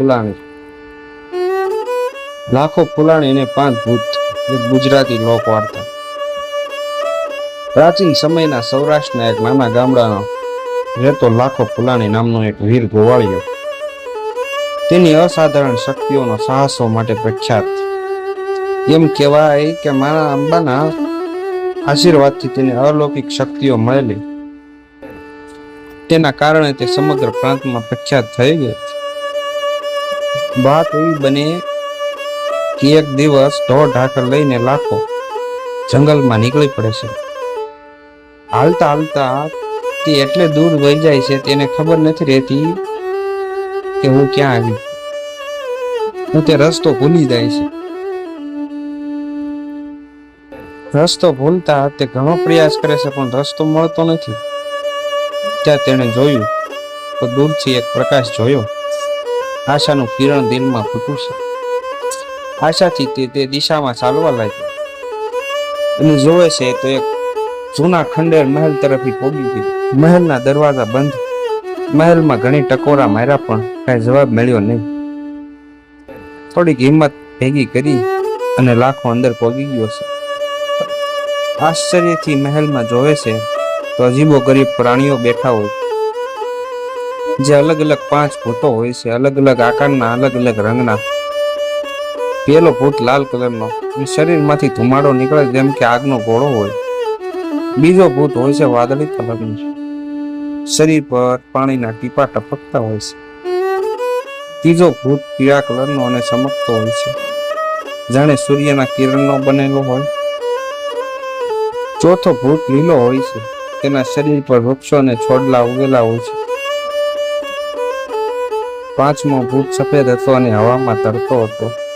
ફુલાણી. લાખો ફુલાણી અને પાંચ ભૂત ગુજરાતી લોક પ્રાચીન સમયના સૌરાષ્ટ્રના એક નાના ગામડાનો રહેતો લાખો ફુલાણી નામનો એક વીર ગોવાળિયો તેની અસાધારણ શક્તિઓનો સાહસો માટે પ્રખ્યાત. એમ કહેવાય કે મારા અંબાના આશીર્વાદથી તેને અલૌકિક શક્તિઓ મળેલી. તેના કારણે તે સમગ્ર પ્રાંતમાં પ્રખ્યાત થઈ ગઈ. વાત એવી બને કે એક દિવસ ઢોર ઢાકર લઈને લાખો જંગલમાં નીકળી પડે છે. હાલતા હાલતા તે એટલે દૂર વહી જાય છે તેને ખબર નથી રહેતી કે હું ક્યાં આવી હું તે રસ્તો ભૂલી જાય છે. રસ્તો ભૂલતા તે ઘણો પ્રયાસ કરે છે પણ રસ્તો મળતો નથી. ત્યાં તેણે જોયું તો દૂરથી એક પ્રકાશ જોયો. આશાનું કિરણ દિલમાં ફૂટું આશાથી તે તે દિશામાં ચાલવા લાગ્યો. અને જોવે છે તો એક જૂના ખંડેર મહેલ તરફી પોગી ગઈ મહેલના દરવાજા બંધ. મહેલમાં ઘણી ટકોરા માર્યા પણ કાંઈ જવાબ મળ્યો નહીં. થોડીક હિંમત ભેગી કરી અને લાખો અંદર પોગી ગયો છે. આશ્ચર્યથી મહેલમાં જોવે છે તો અજીબો ગરીબ પ્રાણીઓ બેઠા હોય. જે અલગ અલગ પાંચ ભૂતો હોય છે અલગ અલગ આકારના અલગ અલગ રંગના. પેલો ભૂત લાલ કલરનો. શરીરમાંથી ધુમાડો નીકળે જેમ કે આગનો ગોળો હોય. બીજો ભૂત હોય છે વાદળી કલરનો. શરીર પર પાણીના ટીપા ટપકતા હોય છે. ત્રીજો ભૂત પીળા કલરનો અને ચમકતો હોય છે. જાણે સૂર્યના કિરણનો બનેલો હોય. ચોથો ભૂત લીલો હોય છે. તેના શરીર પર વૃક્ષો અને છોડલા ઉગેલા હોય છે. પાંચમો ભૂત સફેદ હતો અને હવામાં તરતો હતો.